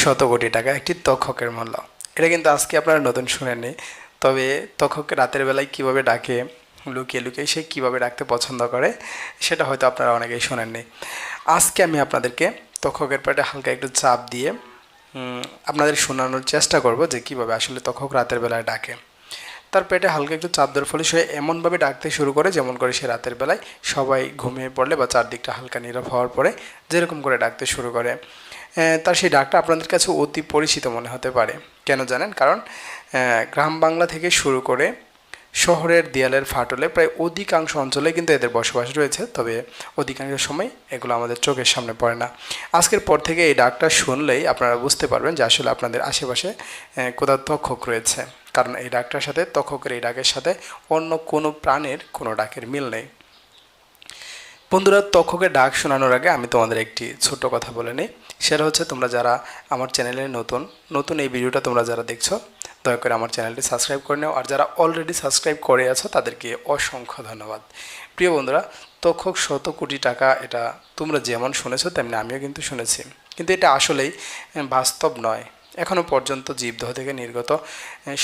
শত কোটি টাকা একটি তক্ষকের মূল্য। এটা কিন্তু আজকে আপনারা নতুন শুনেননি। তবে তক্ষককে রাতের বেলায় কীভাবে ডাকে, লুকিয়ে লুকিয়ে সে কীভাবে ডাকতে পছন্দ করে, সেটা হয়তো আপনারা অনেকেই শোনেননি। আজকে আমি আপনাদেরকে তক্ষকের পেটে হালকা একটু চাপ দিয়ে আপনাদের শোনানোর চেষ্টা করব যে কীভাবে আসলে তক্ষক রাতের বেলায় ডাকে। তার পেটে হালকা একটু চাপ দেওয়ার ফলে সে এমনভাবে ডাকতে শুরু করে যেমন করে সে রাতের বেলায় সবাই ঘুমিয়ে পড়লে বা চারদিকটা হালকা নীরব হওয়ার পরে যেরকম করে ডাকতে শুরু করে। তার সেই ডাকটা আপনাদের কাছে অতি পরিচিত মনে হতে পারে। কেন জানেন? কারণ গ্রাম বাংলা থেকে শুরু করে শহরের দেয়ালের ফাটলে প্রায় অধিকাংশ অঞ্চলে কিন্তু এদের বসবাস রয়েছে। তবে অধিকাংশ সময় এগুলো আমাদের চোখের সামনে পড়ে না। আজকের পর থেকে এই ডাকটা শুনলেই আপনারা বুঝতে পারবেন যে আসলে আপনাদের আশেপাশে কোথাও তক্ষক রয়েছে। কারণ এই ডাকটার সাথে তক্ষকের এই ডাকের সাথে অন্য কোনো প্রাণের কোনো ডাকের মিল নেই। বন্ধুরা তক্ষকের ডাক শোনানোর আগে আমি তোমাদের একটি ছোট্ট কথা বলে নিই। সেটা হচ্ছে, তোমরা যারা আমার চ্যানেলে নতুন নতুন এই ভিডিওটা তোমরা যারা দেখছ, দয়া করে আমার চ্যানেলটি সাবস্ক্রাইব করে নাও। আর যারা অলরেডি সাবস্ক্রাইব করে আছো, তাদেরকে অসংখ্য ধন্যবাদ। প্রিয় বন্ধুরা, তক্ষক শত কোটি টাকা, এটা তোমরা যেমন শুনেছো, তেমনি আমিও কিন্তু শুনেছি। কিন্তু এটা আসলেই বাস্তব নয়। এখনও পর্যন্ত জীবদেহ থেকে নির্গত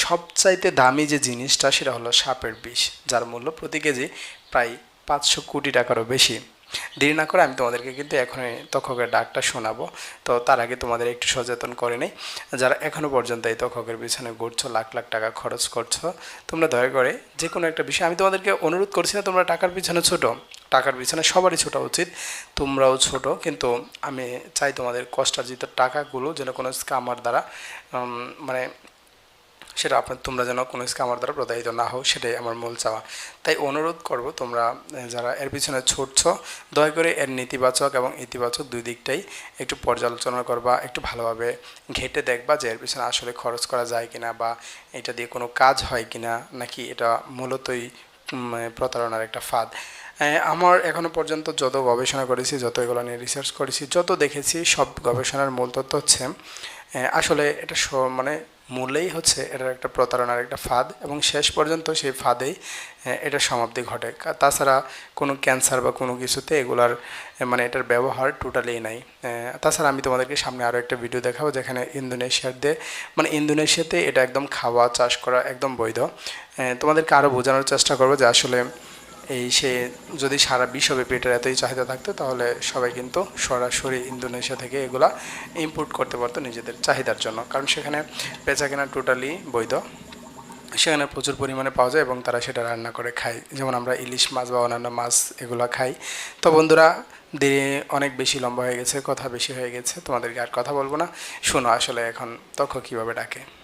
সবচাইতে দামি যে জিনিসটা, সেটা হলো সাপের বিষ, যার মূল্য প্রতি কেজি প্রায় পাঁচশো কোটি টাকারও বেশি। দেরি না করে আমি তোমাদেরকে কিন্তু এখনই তক্ষকের ডাকটা শোনাবো। তো তার আগে তোমাদের একটু সচেতন করে নেই। যারা এখনও পর্যন্ত এই তক্ষকের পিছনে ঘুরছো, লাখ লাখ টাকা খরচ করছ, তোমরা দয়া করে যে কোনো একটা বিষয়, আমি তোমাদেরকে অনুরোধ করছি না তোমরা টাকার পিছনে ছোটো। টাকার পিছনে সবারই ছোটা উচিত, তোমরাও ছোট। কিন্তু আমি চাই তোমাদের কষ্টার্জিত টাকাগুলো যেন কোনো স্কামার দ্বারা মানে সেটা আপনার তোমরা যেন কোনো স্কামার দ্বারা প্রতারিত না হও, সেটাই আমার মূল চাওয়া। তাই অনুরোধ করব তোমরা যারা এর পিছনে ছুটছ, দয়া করে এর নেতিবাচক এবং ইতিবাচক দুই দিকটাই একটু পর্যালোচনা করবা, একটু ভালোভাবে ঘেটে দেখবা যে এর পিছনে আসলে খরচ করা যায় কিনা বা এটা দিয়ে কোনো কাজ হয় কিনা, নাকি এটা মূলতই প্রতারণার একটা ফাঁদ। আমার এখনও পর্যন্ত যত গবেষণা করেছি, যত এগুলো নিয়ে রিসার্চ করেছি, যত দেখেছি, সব গবেষণার মূল তথ্য হচ্ছে আসলে এটা মানে মূলেই হচ্ছে এটার একটা প্রতারণার একটা ফাঁদ এবং শেষ পর্যন্ত সেই ফাঁদেই এটার সমাপ্তি ঘটে। তাছাড়া কোনো ক্যান্সার বা কোনো কিছুতে এগুলার মানে এটার ব্যবহার টোটালি নাই। তাছাড়া আমি তোমাদেরকে সামনে আরও একটা ভিডিও দেখাবো যেখানে ইন্দোনেশিয়ার দিয়ে মানে ইন্দোনেশিয়াতে এটা একদম খাওয়া, চাষ করা একদম বৈধ। তোমাদেরকে আরও বোঝানোর চেষ্টা করব যে আসলে এই সে যদি সারা বিশ্বব্যাপী এটার এতই চাহিদা থাকতো, তাহলে সবাই কিন্তু সরাসরি ইন্দোনেশিয়া থেকে এগুলা ইম্পোর্ট করতে পারতো নিজেদের চাহিদার জন্য। কারণ সেখানে বেচা কেনা টোটালি বৈধ। সেখানে প্রচুর পরিমাণে পাওয়া যায় এবং তারা সেটা রান্না করে খায়। যেমন আমরা ইলিশ মাছ বা অন্যান্য মাছ এগুলো খাই। তো বন্ধুরা দেরি অনেক বেশি লম্বা হয়ে গেছে, কথা বেশি হয়ে গেছে, তোমাদেরকে আর কথা বলব না। শোনো আসলে এখন, তখন কীভাবে ডাকে।